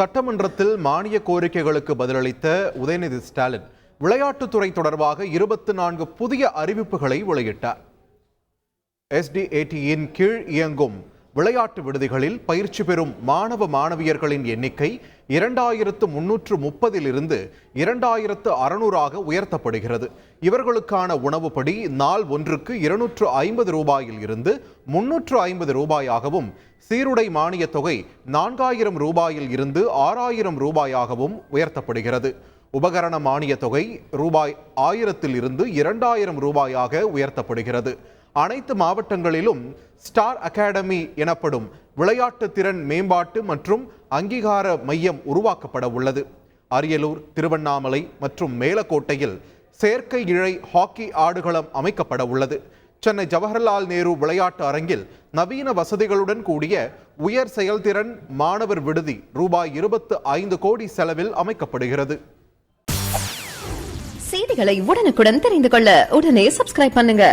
சட்டமன்றத்தில் மானிய கோரிக்கைகளுக்கு பதிலளித்த உதயநிதி ஸ்டாலின் விளையாட்டுத்துறை தொடர்பாக இருபத்தி நான்கு புதிய அறிவிப்புகளை வெளியிட்டார். எஸ்டிஏடியின் கீழ் இயங்கும் விளையாட்டு விடுதிகளில் பயிற்சி பெறும் மாணவ மாணவியர்களின் எண்ணிக்கை இரண்டாயிரத்து முன்னூற்று முப்பதிலிருந்து இரண்டாயிரத்து அறுநூறாக உயர்த்தப்படுகிறது. இவர்களுக்கான உணவுப்படி நாள் ஒன்றுக்கு இருநூற்று ஐம்பது ரூபாயில் இருந்து முன்னூற்று ஐம்பது ரூபாயாகவும் சீருடை மானியத் தொகை நான்காயிரம் ரூபாயில் இருந்து ஆறாயிரம் ரூபாயாகவும் உயர்த்தப்படுகிறது. உபகரண மானியத் தொகை ரூபாய் ஆயிரத்தில் இருந்து இரண்டாயிரம் ரூபாயாக உயர்த்தப்படுகிறது. அனைத்து மாவட்டங்களிலும் ஸ்டார் அகாடமி எனப்படும் விளையாட்டு திறன் மேம்பாட்டு மற்றும் அங்கீகார மையம் உருவாக்கப்பட உள்ளது. அரியலூர் திருவண்ணாமலை மற்றும் மேலக்கோட்டையில் செயற்கை இழை ஹாக்கி ஆடுகளம் அமைக்கப்பட உள்ளது. சென்னை ஜவஹர்லால் நேரு விளையாட்டு அரங்கில் நவீன வசதிகளுடன் கூடிய உயர் செயல்திறன் மாணவர் விடுதி ரூபாய் இருபத்து ஐந்து கோடி செலவில் அமைக்கப்படுகிறது. செய்திகளை உடனுக்குடன் தெரிந்து கொள்ள உடனே சப்ஸ்கிரைப் பண்ணுங்க.